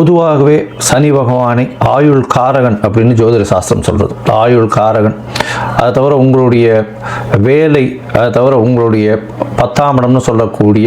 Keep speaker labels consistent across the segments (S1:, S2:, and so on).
S1: பொதுவாகவே சனி பகவானை ஆயுள் காரகன் அப்படின்னு ஜோதிட சாஸ்திரம் சொல்கிறது ஆயுள் காரகன். அதை தவிர உங்களுடைய வேலை அதை தவிர உங்களுடைய பத்தாம் இடம்னு சொல்லக்கூடிய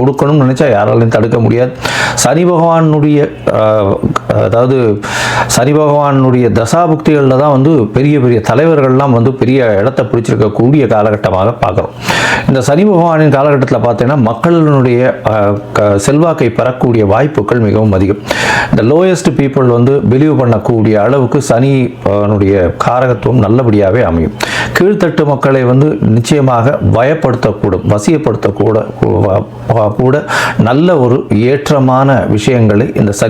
S1: கொடுக்கணும்னு நினச்சா யாராலையும் தடுக்க முடியாது. சனி பகவானுடைய அதாவது சனி பகவானுடைய தசாபுக்திகளில் தான் வந்து பெரிய பெரிய தலைவர்கள்லாம் வந்து பெரிய இடத்த பிடிச்சிருக்கக்கூடிய காலகட்டமாக பார்க்குறோம். இந்த சனி பகவானின் காலகட்டத்தில் பார்த்தீங்கன்னா மக்களினுடைய செல்வாக்கை பெறக்கூடிய வாய்ப்புகள் மிகவும் அதிகம். இந்த லோயஸ்ட் பீப்புள் வந்து பிலீவ் பண்ணக்கூடிய அளவுக்கு சனினுடைய காரகத்துவம் நல்லபடியாகவே அமையும். கீழ்த்தட்டு மக்களை வந்து நிச்சயமாக பயப்படுத்தக்கூடும் வசியப்படுத்தக்கூட கூட நல்ல ஒரு ஏற்றமான விஷயங்களை இந்த சனி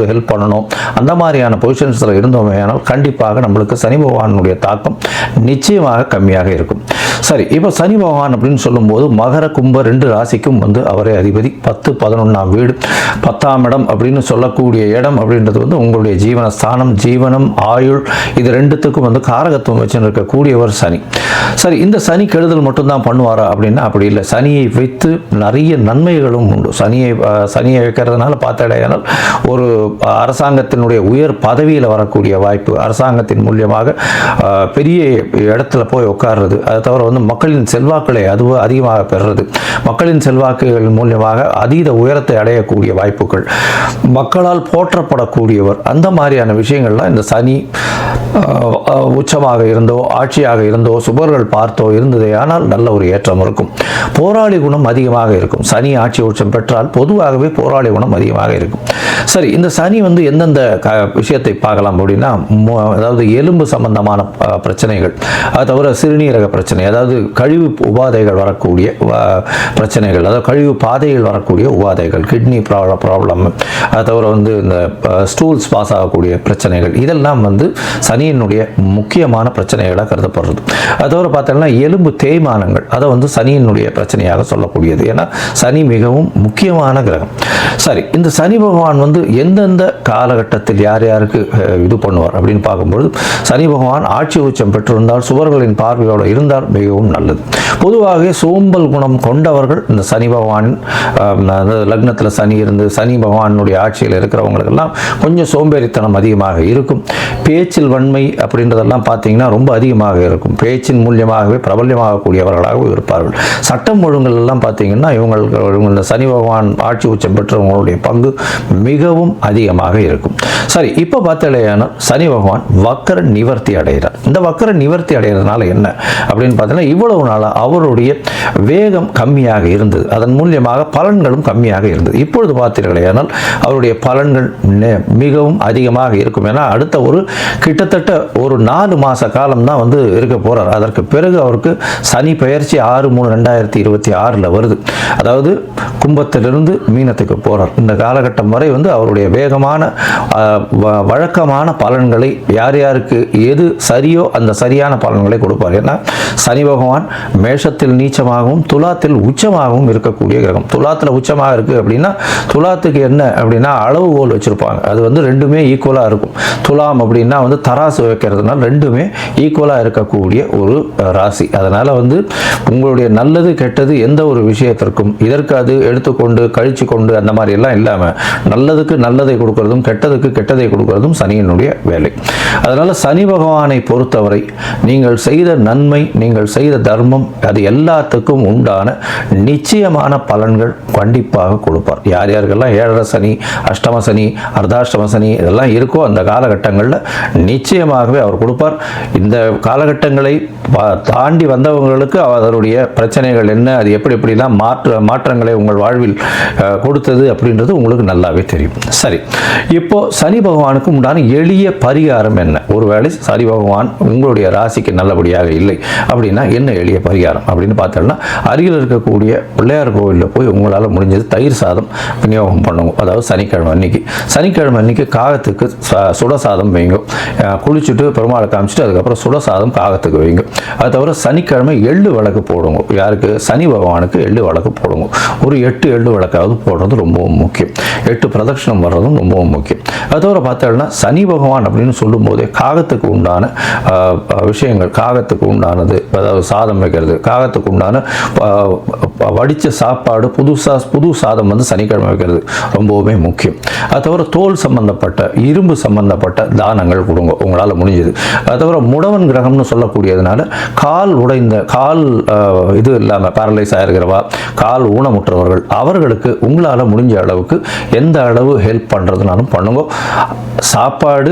S1: ஹெல்ப் பண்ணணும். அந்த மாதிரியான பொசிஷன்ஸில் இருந்தோமே ஆனால் கண்டிப்பாக நம்மளுக்கு சனி பகவானுடைய தாக்கம் நிச்சயமாக கம்மியாக இருக்கும். சரி இப்போ சனி பகவான் அப்படின்னு சொல்லும்போது மகர கும்ப ரெண்டு ராசிக்கும் வந்து அவரே அதிபதி. பத்து பதினொன்றாம் வீடு. பத்தாம் இடம் அப்படின்னு சொல்லக்கூடிய இடம் அப்படின்றது வந்து உங்களுடைய ஜீவனஸ்தானம் ஜீவனம் ஆயுள் இது ரெண்டுத்துக்கும் வந்து காரகத்துவம் வச்சு இருக்கக்கூடியவர் சனி. சரி இந்த சனி கெடுதல் மட்டும்தான் பண்ணுவாரா அப்படின்னா அப்படி இல்லை. சனியை வைத்து நிறைய நன்மைகளும் உண்டு. சனியை சனியை வைக்கிறதுனால பார்த்தாலேயானால் ஒரு அரசாங்கத்தினுடைய உயர் பதவியில் வரக்கூடிய வாய்ப்பு அரசாங்கத்தின் மூலியமாக பெரிய இடத்துல போய் உட்கார்றது. அதை தவிர வந்து மக்களின் செல்வாக்களை அது அதிகமாக பெறுறது. மக்களின் செல்வாக்குகள் மூலியமாக அதீத உயரத்தை அடையக்கூடிய வாய்ப்புகள். மக்களால் போற்றப்படக்கூடியவர். அந்த மாதிரியான விஷயங்கள்லாம் இந்த சனி உச்சமாக இருந்தோ ஆட்சியாக இருந்தோ சுபர்கள் பார்த்தோ இருந்ததே ஆனால் நல்ல ஒரு ஏற்றம் இருக்கும். போராளி குணம் அதிகமாக இருக்கும். சனி ஆட்சி உச்சம் பெற்றால் பொதுவாகவே போராளி குணம் அதிகமாக இருக்கும். சரி இந்த சனி வந்து எந்தெந்த க விஷயத்தை பார்க்கலாம் அப்படின்னா அதாவது எலும்பு சம்பந்தமான பிரச்சனைகள். அது தவிர சிறுநீரக பிரச்சனை அதாவது கழிவு உபாதைகள் வரக்கூடிய பிரச்சனைகள் அதாவது கழிவு பாதையில் வரக்கூடிய உபாதைகள் கிட்னி ப்ராப்ளம் ப்ராப்ளம் அது தவிர வந்து இந்த ஸ்டூல்ஸ் பாஸ் ஆகக்கூடிய பிரச்சனைகள் இதெல்லாம் வந்து சனி சனியினுடைய முக்கியமான பிரச்சனைகளாக கருதப்படுறது. அது தவிர பார்த்தோம்னா எலும்பு தேய்மானங்கள் அதை வந்து சனியினுடைய பிரச்சனையாக சொல்லக்கூடியது. ஏன்னா சனி மிகவும் முக்கியமான கிரகம். சரி இந்த சனி பகவான் வந்து எந்தெந்த காலகட்டத்தில் யார் யாருக்கு இது பண்ணுவார் அப்படின்னு பார்க்கும்பொழுது சனி பகவான் ஆட்சி உச்சம் பெற்றிருந்தால் சுவர்களின் பார்வையோடு இருந்தால் மிகவும் நல்லது. பொதுவாகவே சோம்பல் குணம் கொண்டவர்கள் இந்த சனி பகவான் லக்னத்தில் சனி இருந்து சனி பகவானுடைய ஆட்சியில் இருக்கிறவங்களுக்கெல்லாம் கொஞ்சம் சோம்பேறித்தனம் அதிகமாக இருக்கும். பேச்சில் வன்மை அப்படின்றதெல்லாம் பார்த்தீங்கன்னா ரொம்ப அதிகமாக இருக்கும். பேச்சின் மூலியமாகவே பிரபல்யமாகக்கூடியவர்களாகவும் இருப்பார்கள். சட்டம் ஒழுங்கல் எல்லாம் பார்த்தீங்கன்னா இவங்களுக்கு இவங்க இந்த சனி பகவான் ஆட்சி உச்சம் பெற்றவங்களுடைய பங்கு மிகவும் அதிகமாக இருக்கும். சரி இப்போ பார்த்தாலேயானால் சனி பகவான் வக்கர நிவர்த்தி அடைகிறார். இந்த வக்கர நிவர்த்தி அடைகிறதுனால என்ன? அப்படின்னு பார்த்தீங்கன்னா இவ்வளவு நாளாக அவருடைய வேகம் கம்மியாக இருந்தது. அதன் மூலியமாக பலன்களும் கம்மியாக இருந்தது. இப்பொழுது பார்த்தீர்களேயானால் அவருடைய பலன்கள் மிகவும் அதிகமாக இருக்கும். ஏன்னா அடுத்த ஒரு கிட்டத்தட்ட கிட்டத்தட்ட ஒரு நாலு மாத காலம் தான் வந்து இருக்க போகிறார் அதற்கு பிறகு அவருக்கு சனி பெயர்ச்சி ஆறு மூணு ரெண்டாயிரத்தி இருபத்தி ஆறில் வருது. அதாவது கும்பத்திலிருந்து மீனத்துக்கு போகிறார் இந்த காலகட்டம் வரை வந்து அவருடைய வேகமான வ- வழக்கமான பலன்களை யார் யாருக்கு எது சரியோ அந்த சரியான பலன்களை கொடுப்பார். ஏன்னா சனி பகவான் மேஷத்தில் நீச்சமாகவும் துலாத்தில் உச்சமாகவும் இருக்கக்கூடிய கிரகம். துலாத்தில் உச்சமாக இருக்குது அப்படின்னா துலாத்துக்கு என்ன அப்படின்னா அளவுகோல் வச்சுருப்பாங்க. அது வந்து ரெண்டுமே ஈக்குவலாக இருக்கும். துலாம் அப்படின்னா வந்து தராசு வைக்கிறதுனால ரெண்டுமே ஈக்குவலாக இருக்கக்கூடிய ஒரு ராசி. அதனால் வந்து உங்களுடைய நல்லது கெட்டது எந்த ஒரு விஷயத்திற்கும் இதற்கு அது எடுத்துக்கொண்டு கழிச்சு கொண்டு அந்த மாதிரி எல்லாம் இல்லாமல் நல்லதுக்கு நல்லதை கொடுக்கறதும் கெட்டதுக்கு கெட்டதை கொடுக்கறதும் சனியினுடைய வேலை. அதனால் சனி பகவானை பொறுத்தவரை நீங்கள் செய்த நன்மை நீங்கள் செய்த தர்மம் அது எல்லாத்துக்கும் உண்டான நிச்சயமான பலன்கள் கண்டிப்பாக கொடுப்பார். யார் யாருக்கெல்லாம் ஏழரை சனி அஷ்டம சனி அர்த்தாஷ்டம சனி இதெல்லாம் இருக்கோ அந்த காலகட்டங்களில் நிச்சயமாகவே அவர் கொடுப்பார். இந்த காலகட்டங்களை தாண்டி வந்தவங்களுக்கு அதனுடைய பிரச்சனைகள் என்ன அது எப்படி எப்படிலாம் மாற்ற மாற்றங்களை உங்கள் வாழ்வில் கொடுத்தது அப்படின்றது உங்களுக்கு நல்லாவே தெரியும். சரி. இப்போ சனி பகவானுக்கு உண்டான எளிய பரிகாரம் என்ன? ஒருவேளை சனி பகவான் உங்களுடைய ராசிக்கு நல்லபடியாக இல்லை அப்படின்னா என்ன எளிய பரிகாரம்? அப்படின்னு பார்த்தோம்னா அருகில் இருக்கக்கூடிய பிள்ளையார் கோவிலில் போய் உங்களால் முடிஞ்சது தயிர் சாதம் விநியோகம் பண்ணுவோம் அதாவது சனிக்கிழமை அன்னைக்கு. சனிக்கிழமை அன்னைக்கு காகத்துக்கு சுட சாதம் வைங்க. குளிச்சுட்டு பெருமாளை காமிச்சிட்டு அதுக்கப்புறம் சுட சாதம் காகத்துக்கு வைங்க அது தவிர சனிக்கிழமை எள்ளு விளக்கு போடுங்க. யாருக்கு? சனி பகவானுக்கு எள்ளு விளக்கு போடுங்க. ஒரு எட்டு எள்ளு விளக்காவது போடுறது ரொம்பவும் முக்கியம். எட்டு பிரதட்சிணம் வர்றதும் ரொம்பவும் முக்கியம். அது தவிர பார்த்தோம்னா சனி பகவான் அப்படின்னு சொல்லும்போதே காகத்துக்கு உண்டான விஷயங்கள் காகத்துக்கு உண்டானது அதாவது சாதம் வைக்கிறது காகத்துக்கு உண்டான வடித்த சாப்பாடு புதுசாக புது சாதம் வந்து சனிக்கிழமை வைக்கிறது ரொம்பவுமே முக்கியம். அது தவிர தோல் சம்பந்தப்பட்ட இரும்பு சம்பந்தப்பட்ட தானங்கள் கொடுங்க. உங்களை உங்களால் முடிஞ்சது. அது தவிர முடவன் கிரகம்னு சொல்லக்கூடியதுனால கால் உடைந்த கால் இது இல்லாமல் பேரலைஸ் ஆகிருக்கிறவா கால் ஊனமுற்றவர்கள் அவர்களுக்கு உங்களால் முடிஞ்ச அளவுக்கு எந்த அளவு ஹெல்ப் பண்ணுறதுனாலும் பண்ணுங்க. சாப்பாடு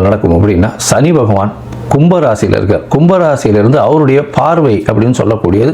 S1: நடக்கும் அப்படின்னா சனி பகவான் கும்பராசியில் இருக்கார். கும்பராசியிலிருந்து அவருடைய பார்வை அப்படின்னு சொல்லக்கூடியது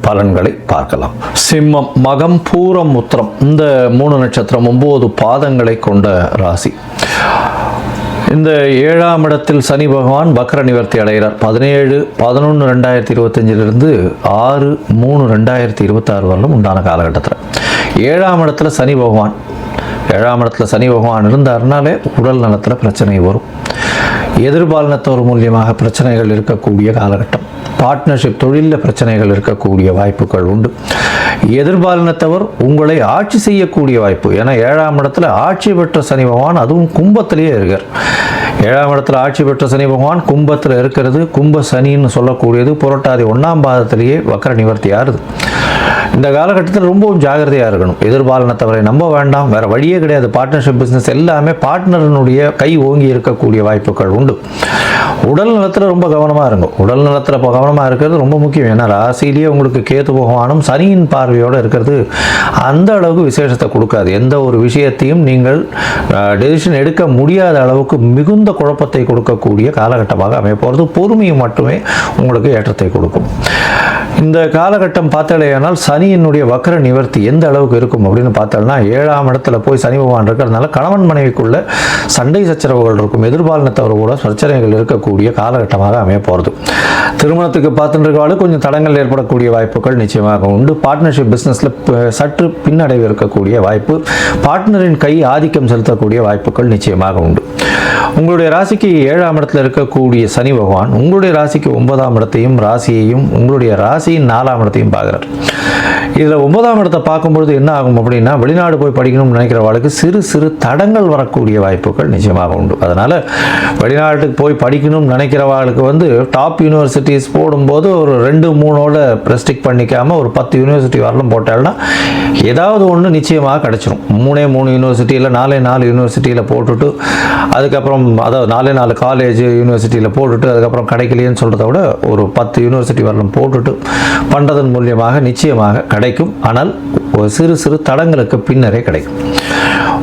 S1: பலன்களை பார்க்கலாம். சிம்மம் மகம் பூரம் உத்திரம் இந்த மூணு நட்சத்திரம் ஒன்பது பாதங்களை கொண்ட ராசி. இந்த ஏழாம் இடத்தில் சனி பகவான் வக்ர நிவர்த்தி அடைகிறார். பதினேழு பதினொன்று ரெண்டாயிரத்தி இருபத்தஞ்சிலிருந்து ஆறு மூணு ரெண்டாயிரத்தி இருபத்தாறு வரலும் உண்டான காலகட்டத்தில். ஏழாம் இடத்துல சனி பகவான். ஏழாம் இடத்துல சனி பகவான் இருந்தாருனாலே உடல் நலத்தில் பிரச்சனை வரும். எதிர்பாலினத்தோர் மூலியமாக பிரச்சனைகள் இருக்கக்கூடிய காலகட்டம். பார்ட்னர்ஷிப் தொழிலில் பிரச்சனைகள் இருக்கக்கூடிய வாய்ப்புகள் உண்டு. எதிர்பாலினத்தவர் உங்களை ஆட்சி செய்யக்கூடிய வாய்ப்பு. ஏன்னா ஏழாம் இடத்துல ஆட்சி பெற்ற சனி பகவான் அதுவும் கும்பத்திலேயே இருக்கார். ஏழாம் இடத்துல ஆட்சி பெற்ற சனி பகவான் கும்பத்தில் இருக்கிறது கும்ப சனின்னு சொல்லக்கூடியது புரட்டாதி ஒன்றாம் பாதத்திலேயே வக்கர நிவர்த்தி ஆறுது. இந்த காலகட்டத்தில் ரொம்பவும் ஜாகிரதையாக இருக்கணும். எதிர்பாலினத்தவரை நம்ப வேண்டாம் வேறு வழியே கிடையாது. பார்ட்னர்ஷிப் பிஸ்னஸ் எல்லாமே பார்ட்னரினுடைய கை ஓங்கி இருக்கக்கூடிய வாய்ப்புகள் உண்டு. 음 உடல் நலத்தில் ரொம்ப கவனமாக இருக்கும் உடல் நலத்தில் இப்போ கவனமாக இருக்கிறது ரொம்ப முக்கியம். ஏன்னா ராசியிலேயே உங்களுக்கு கேத்து பகவானும் சனியின் பார்வையோடு இருக்கிறது. அந்த அளவுக்கு விசேஷத்தை கொடுக்காது. எந்த ஒரு விஷயத்தையும் நீங்கள் டெசிஷன் எடுக்க முடியாத அளவுக்கு மிகுந்த குழப்பத்தை கொடுக்கக்கூடிய காலகட்டமாக அமைய போகிறது பொறுமையை மட்டுமே உங்களுக்கு ஏற்றத்தை கொடுக்கும். இந்த காலகட்டம் பார்த்தாலேயானால் சனியினுடைய வக்கர நிவர்த்தி எந்த அளவுக்கு இருக்கும் அப்படின்னு பார்த்தோம்னா ஏழாம் இடத்துல போய் சனி பகவான் இருக்கிறதுனால கணவன் மனைவிக்குள்ள சண்டை சச்சரவுகள் இருக்கும். எதிர்பாலினத்தவர் கூட பிரச்சனைகள் இருக்கக்கூடிய காலகட்டமாக அமைய போகிறது திருமணத்துக்கு பார்த்துட்டு கொஞ்சம் தடங்கள் ஏற்படக்கூடிய வாய்ப்புகள் நிச்சயமாக உண்டு. பார்ட்னர்ஷிப் பிஸ்னஸில் சற்று பின்னடைவு இருக்கக்கூடிய வாய்ப்பு பார்ட்னரின் கை ஆதிக்கம் செலுத்தக்கூடிய வாய்ப்புகள் நிச்சயமாக உண்டு. உங்களுடைய ராசிக்கு ஏழாம் இடத்துல இருக்கக்கூடிய சனி பகவான் உங்களுடைய ராசிக்கு ஒன்பதாம் இடத்தையும் ராசியையும் உங்களுடைய ராசியின் நாலாம் இடத்தையும் பார்க்குறார். இதில் ஒன்பதாம் இடத்தை பார்க்கும்பொழுது என்ன ஆகும் அப்படின்னா வெளிநாடு போய் படிக்கணும்னு நினைக்கிறவாளுக்கு சிறு சிறு தடங்கள் வரக்கூடிய வாய்ப்புகள் நிச்சயமாக உண்டு. அதனால் வெளிநாட்டுக்கு போய் படிக்கணும்னு நினைக்கிறவாளுக்கு வந்து டாப் யூனிவர்சிட்டிஸ் போடும்போது ஒரு ரெண்டு மூணோட ரெஸ்ட்ரிக்ட் பண்ணிக்காமல் ஒரு பத்து யூனிவர்சிட்டி வரலும் போட்டால்னா ஏதாவது ஒன்று நிச்சயமாக கிடச்சிரும். மூணே மூணு யூனிவர்சிட்டியில் நாலே நாலு யூனிவர்சிட்டியில் போட்டுட்டு அதுக்கப்புறம் அதாவது நாலே நாலு காலேஜ் யூனிவர்சிட்டியில் போட்டுட்டு அதுக்கப்புறம் கிடைக்கலையேன்னு சொல்கிறத விட ஒரு பத்து யூனிவர்சிட்டி வரலும் போட்டுட்டு பண்ணுறதன் மூலியமாக நிச்சயமாக கிடைக்கும். ஆனால் ஒரு சிறு சிறு தடங்களுக்கு பின்னரே கிடைக்கும்.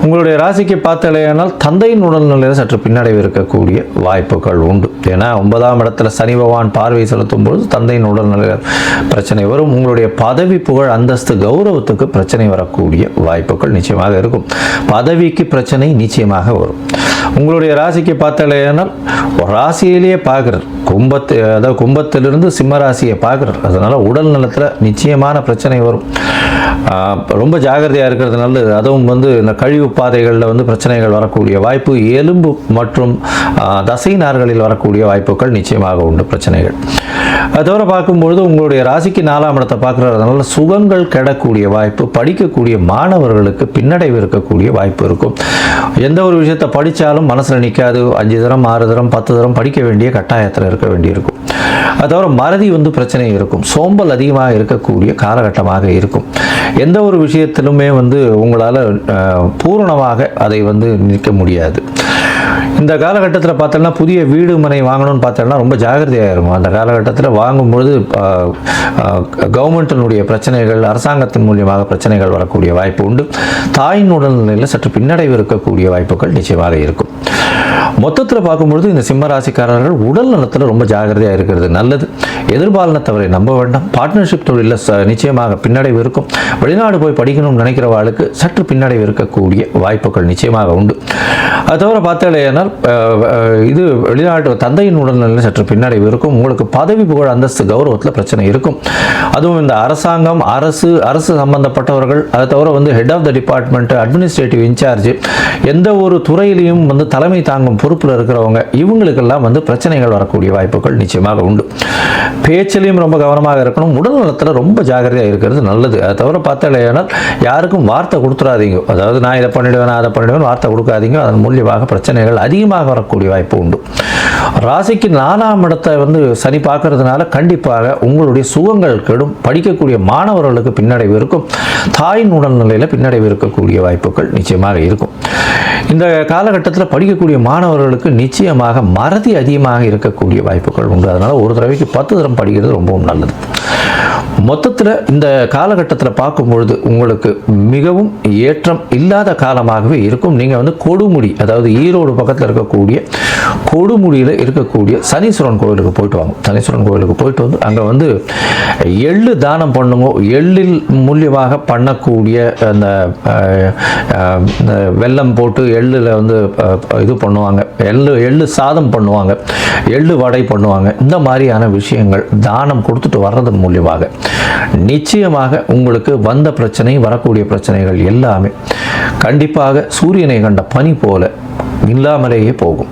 S1: உங்களுடைய ராசிக்கு பார்த்தாலேயானால் தந்தையின் உடல்நிலையில் சற்று பின்னடைவு இருக்கக்கூடிய வாய்ப்புகள் உண்டு. ஏன்னா ஒன்பதாம் இடத்துல சனி பகவான் பார்வை செலுத்தும் பொழுது தந்தையின் உடல்நிலையில் பிரச்சனை வரும். உங்களுடைய பதவி புகழ் அந்தஸ்து கௌரவத்துக்கு பிரச்சனை வரக்கூடிய வாய்ப்புகள் நிச்சயமாக இருக்கும். பதவிக்கு பிரச்சனை நிச்சயமாக வரும். உங்களுடைய ராசிக்கு பார்த்தாலேனால் ராசியிலேயே பார்க்குறார் கும்பத்து அதாவது கும்பத்திலிருந்து சிம்ம ராசியை பார்க்குறார் அதனால் உடல் நலத்தில் நிச்சயமான பிரச்சனை வரும். ரொம்ப ஜாகிரதையாக இருக்கிறது நல்லது. அதுவும் வந்து இந்த கழிவு பாதைகளில் வந்து பிரச்சனைகள் வரக்கூடிய வாய்ப்பு எலும்பு மற்றும் தசை நார்களில் வரக்கூடிய வாய்ப்புகள் நிச்சயமாக உண்டு பிரச்சனைகள். அது தவிர பார்க்கும்பொழுது உங்களுடைய ராசிக்கு நாலாம் இடத்தை பார்க்குறதுனால சுகங்கள் கெடக்கூடிய வாய்ப்பு படிக்கக்கூடிய மாணவர்களுக்கு பின்னடைவு இருக்கக்கூடிய வாய்ப்பு இருக்கும். எந்த ஒரு விஷயத்தை படித்தாலும் மனசில் நிற்காது அஞ்சு தரம் ஆறு தரம் பத்து தரம் படிக்க வேண்டிய கட்டாயத்தில் இருக்க வேண்டியிருக்கும். அது தவிர மறதி வந்து பிரச்சனை இருக்கும். சோம்பல் அதிகமாக இருக்கக்கூடிய காலகட்டமாக இருக்கும். எந்த ஒரு விஷயத்திலுமே வந்து உங்களால் பூரணமாக அதை வந்து நிற்க முடியாது. இந்த காலகட்டத்தில் பார்த்தோம்னா புதிய வீடு மனை வாங்கணும்னு பார்த்தோம்னா ரொம்ப ஜாகிரதையாக இருக்கும் அந்த காலகட்டத்தில் வாங்கும்பொழுது கவர்மெண்ட்டினுடைய பிரச்சனைகள் அரசாங்கத்தின் மூலியமாக பிரச்சனைகள் வரக்கூடிய வாய்ப்பு உண்டு. தாயின் உடல்நிலையில் சற்று பின்னடைவு இருக்கக்கூடிய வாய்ப்புகள் நிச்சயமாக இருக்கும். மொத்தத்தில் பார்க்கும்பொழுது இந்த சிம்ம ராசிக்காரர்கள் உடல் நலத்தில் ரொம்ப ஜாகிரதையாக இருக்கிறது நல்லது. எதிர்பாலினத்தவரை நம்ப வேண்டாம். பார்ட்னர்ஷிப் தொழிலில் ச- நிச்சயமாக பின்னடைவு இருக்கும். வெளிநாடு போய் படிக்கணும்னு நினைக்கிறவர்களுக்கு சற்று பின்னடைவு இருக்கக்கூடிய வாய்ப்புகள் நிச்சயமாக உண்டு. அது தவிர பார்த்தாலே பார்த்தாலேனால் இது வெளிநாட்டு தந்தையின் உடல்நிலை சற்று பின்னடைவு இருக்கும். உங்களுக்கு பதவி புகழ் அந்தஸ்து கௌரவத்தில் பிரச்சனை இருக்கும். அதுவும் இந்த அரசாங்கம் அரசு அரசு சம்பந்தப்பட்டவர்கள் அதை தவிர வந்து head of the department administrative in charge எந்த ஒரு துறையிலையும் வந்து தலைமை தாங்கும் பொறுப்பில் இருக்கிறவங்க இவங்களுக்கெல்லாம் வந்து பிரச்சனைகள் வரக்கூடிய வாய்ப்புகள் நிச்சயமாக உண்டு. பேச்சிலையும் ரொம்ப கவனமாக இருக்கணும். உடல் நலத்தில் ரொம்ப ஜாகிரதையாக இருக்கிறது நல்லது. அதை தவிர பார்த்தாலேயானால் யாருக்கும் வார்த்தை கொடுத்துடாதீங்க அதாவது நான் இதை பண்ணிடுவேன் நான் அதை பண்ணிடுவேன் வார்த்தை கொடுக்காதீங்க. அதன் மூலியமாக பிரச்சனைகள் அதிகமாக வரக்கூடிய வாய்ப்பு உண்டு. ராசிக்கு நாலாம் இடத்தை வந்து சனி பார்க்கறதுனால கண்டிப்பாக உங்களுடைய சுகங்கள் கெடும். படிக்கக்கூடிய மாணவர்களுக்கு பின்னடைவு இருக்கும். தாயின் உடல்நிலையில் பின்னடைவு இருக்கக்கூடிய வாய்ப்புகள் நிச்சயமாக இருக்கும். இந்த காலகட்டத்தில் படிக்கக்கூடிய மாணவர்களுக்கு நிச்சயமாக மறதி அதிகமாக இருக்கக்கூடிய வாய்ப்புகள் உண்டு. அதனால் ஒரு தடவைக்கு பத்து தரம் படிக்கிறது ரொம்பவும் நல்லது. மொத்தத்தில் இந்த காலகட்டத்தில் பார்க்கும்பொழுது உங்களுக்கு மிகவும் ஏற்றம் இல்லாத காலமாகவே இருக்கும். நீங்கள் வந்து கொடுமுடி அதாவது ஈரோடு பக்கத்தில் இருக்கக்கூடிய கொடுமுடியில் இருக்கக்கூடிய சனீஸ்வரன் கோவிலுக்கு போயிட்டு வாங்க. சனீஸ்வரன் கோவிலுக்கு போயிட்டு வந்து அங்கே வந்து எள்ளு தானம் பண்ணுங்க. எள்ளில் மூலியமாக பண்ணக்கூடிய அந்த வெள்ளம் இந்த வெல்லம் போட்டு எள்ளில் வந்து இது பண்ணுவாங்க. எள்ளு எள்ளு சாதம் பண்ணுவாங்க. எள்ளு வடை பண்ணுவாங்க. இந்த மாதிரியான விஷயங்கள் தானம் கொடுத்துட்டு வர்றதன் மூலியமாக. நிச்சயமாக உங்களுக்கு வந்த பிரச்சனை வரக்கூடிய பிரச்சனைகள் எல்லாமே கண்டிப்பாக சூரியனை கண்ட பனி போல இல்லாமலேயே போகும்.